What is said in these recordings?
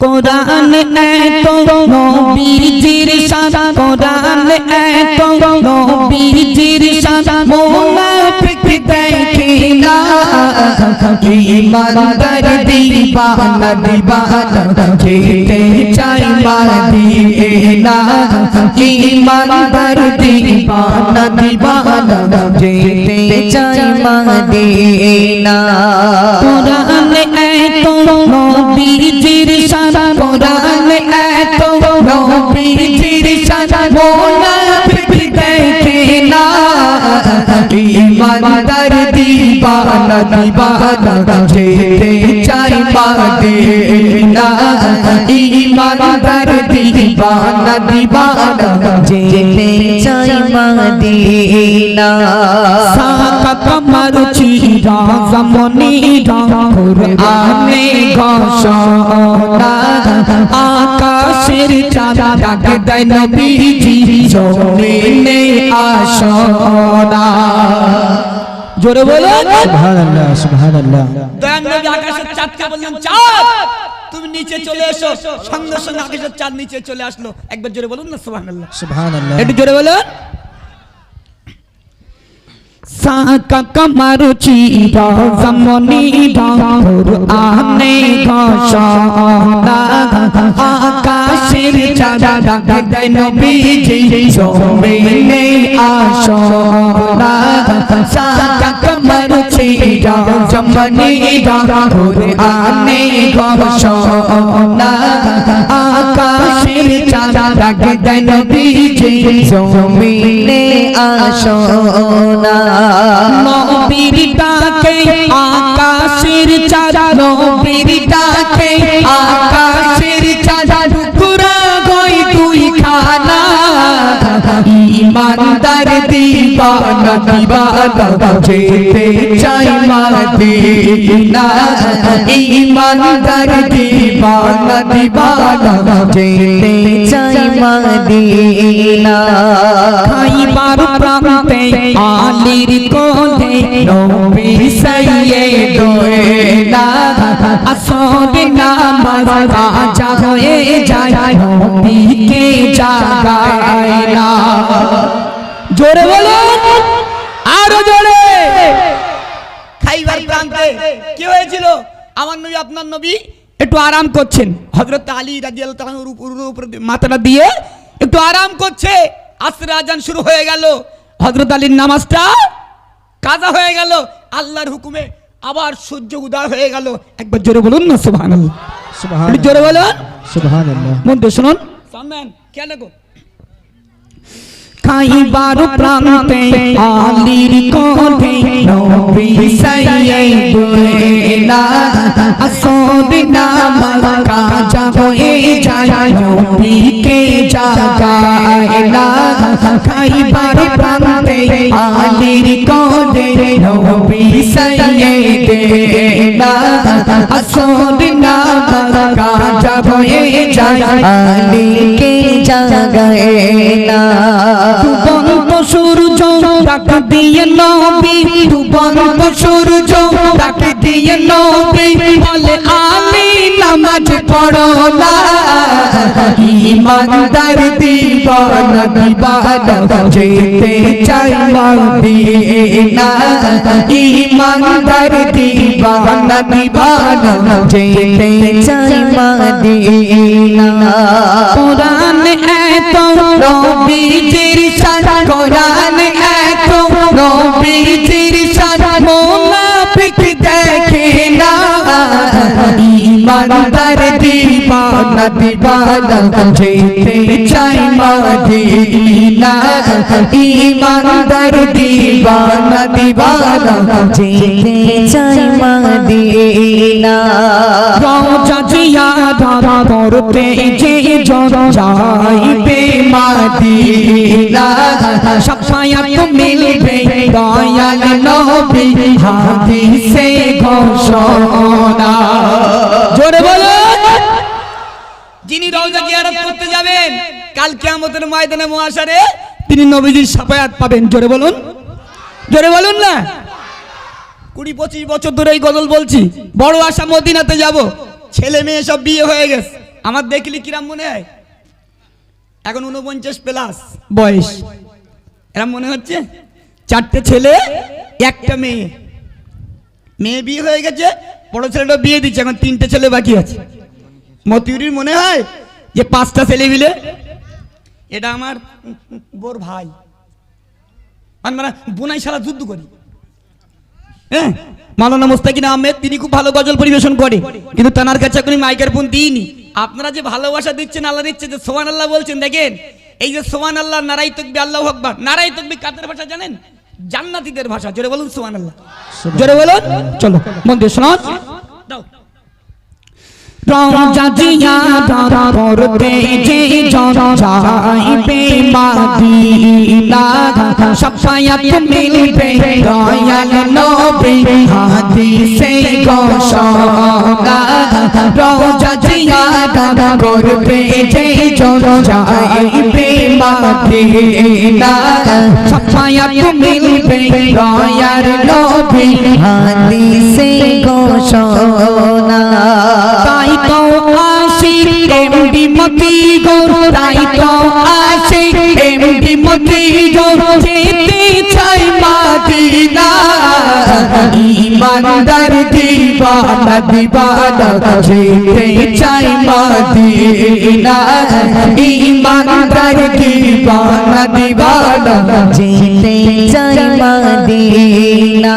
কোরআন এত নবীজির শান কোরআন এত নবীজির শান মুনাফিক দেখে না ইমানদার দিবানা দিবানা, যেতে চাই মাদিয়ে না ইমানদার দিবানা দিবানা, যেতে চাই মাদিনা। কোরআন দিবানা যেতে চাই মাদিনা ইমানদার দিবানা আকাশের চাঁদা ডাক জোরে বলো। সুবহানাল্লাহ সুবহানাল্লাহ। দয়ান নবী আকাশের চাঁদকে বললেন চাঁদ তুমি নিচে চলে এসো। সঙ্গে সঙ্গে আকাশের চাঁদ নিচে চলে আসলো। একবার জোরে বলুন না সুবহানাল্লাহ। সুবহানাল্লাহ। একটু জোরে বলুন। সাকা কমর চিরা জমনি আনে আকাশের চাঁদা দেয় নবীজি জমিনে আসনা সাকা কমর চিরা জমনি ঢাকুর আনে ঘোষণা আকাশের চাঁদা দেয় নবীজি জমিনে আসনা নবীর ইমানদার দিবানা দিবানা যেতে চাই মাদিনা ইমানদার দিবানা দিবানা যেতে চাই মাদিনা খাইবার প্রান্তে আলির কোলে নবী সাইয়্যিদ দোয়েলা আসরে নামাজ কাজা হয়ে যায় নবীকে জাগায় না জোরে বলুন আরও জোরে। খাইবার প্রান্তে কি হয়েছিল? আমার নবী আপনার নবী একটু আরাম করছেন। হযরত আলী রাদিয়াল্লাহু তাআলার উপর উপর মাথাটা দিয়ে একটু আরাম করছে। আসর আজান শুরু হয়ে গেল। হযরত আলীর নামাজটা কাজা হয়ে গেল। আল্লাহর হুকুমে আবার সূর্য উদয় হয়ে গেল। একবার জোরে বলুন না সুবহানাল্লাহ। সুবহানাল্লাহ। জোরে বলুন। সুবহানাল্লাহ। মন দিয়ে শুনুন। সামনেন কেন গো খাইবার প্রান্তে আলির কোঠে নবী সাইয়্যিদ দোয়েলা আসর নামাজ কাজা হয়ে যায় নবীকে জাগায় না খাইবার প্রান্তে আলির কোঠে নবী সাইয়্যিদ দোয়েলা আসর নামাজ কাজা হয়ে যায়। আলীকে জাগায় না। ডুবন্ত সূর্য ডাক দিয়ে নবী। ডুবন্ত সূর্য ডাক দিয়ে নবী। বলে আমি নামাজ পড়ো না। ইমানদার দিবানা দিবানা যেতে চাই মদিনা ইমানদার দিবানা দিবানা যেতে চাই মদিনা কোরআন এত নবীজির শান কোরআন এত দিবানা দিবানা যেতে চাই মদিনা ইমানদার দিবানা দিবানা যেতে চাই মদিনা রওজা জিয়াদা করতে যে জন যাইবে মাদিনা সাফায়াত মিলবে দয়াল নবী হাদিসে ঘোষণা জোরে বলুন যিনি রওজা জিয়ারত করতে যাবেন কাল কিয়ামতের ময়দানে মহাশারে তিনি নবীজির সাফায়াত পাবেন। জোরে বলুন। জোরে বলুন না। কুড়ি পঁচিশ বছর ধরে এই গজল বলছি। বড় আশা মদিনাতে যাব। ছেলে মেয়ে সব বিয়ে হয়ে গেছে। আমার দেখলি কিরাম মনে হয়? এখন উনপঞ্চাশ প্লাস। বয়স। এরম মনে হচ্ছে? চারটে ছেলে একটা মেয়ে। মেয়ে বিয়ে হয়ে গেছে বড় ছেলেটা বিয়ে দিচ্ছে এখন তিনটে ছেলে বাকি আছে। মতিউরির মনে হয় যে পাঁচটা ছেলে মিলে এটা আমার বোর ভাই। আমরা বোনাই সারা যুদ্ধ করি। হ্যাঁ? মালানা মোস্তাকিন আহমেদ তিনি খুব ভালো গজল পরিবেশন করে কিন্তু তানার কাছে এখনই মাইকের ফোন দিইনি। আপনারা যে ভালোবাসা দিচ্ছেন আল্লাহ দিচ্ছে যে সোহান আল্লাহ বলছেন দেখেন এই যে সোহান আল্লাহ নারাই তকবি আল্লাহ আকবার। নারাই তকবি কাদের ভাষা জানেন? জান্নাতীদের ভাষা। জোরে বলুন সোহান আল্লাহ জোরে বলুন চলো মন দিয়ে শোনান। দাও রওজা জিয়ারা করতে যে যাইবে মাদিনা শাফায়াত মিলবে দয়াল নবী হাদিসে ঘোষণা রওজা জিয়ারা করতে যে যাইবে মাদিনা শাফায়াত মিলবে দয়াল নবী হাদিসে ঘোষণা তাই তো আসি এমডি মতি গোর তাই তো আসি এমডি মতি গোর যেতে চাই মাদিনা, ইমানদার দিবানা দিবানা, যেতে চাই মাদিনা, ইমানদার দিবানা দিবানা, যেতে চাই মাদিনা।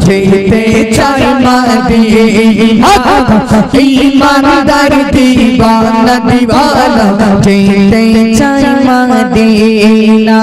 যেতে চাই মাদিনা ইমানদার দিবানা দিবানা যেতে চাই মাদিনা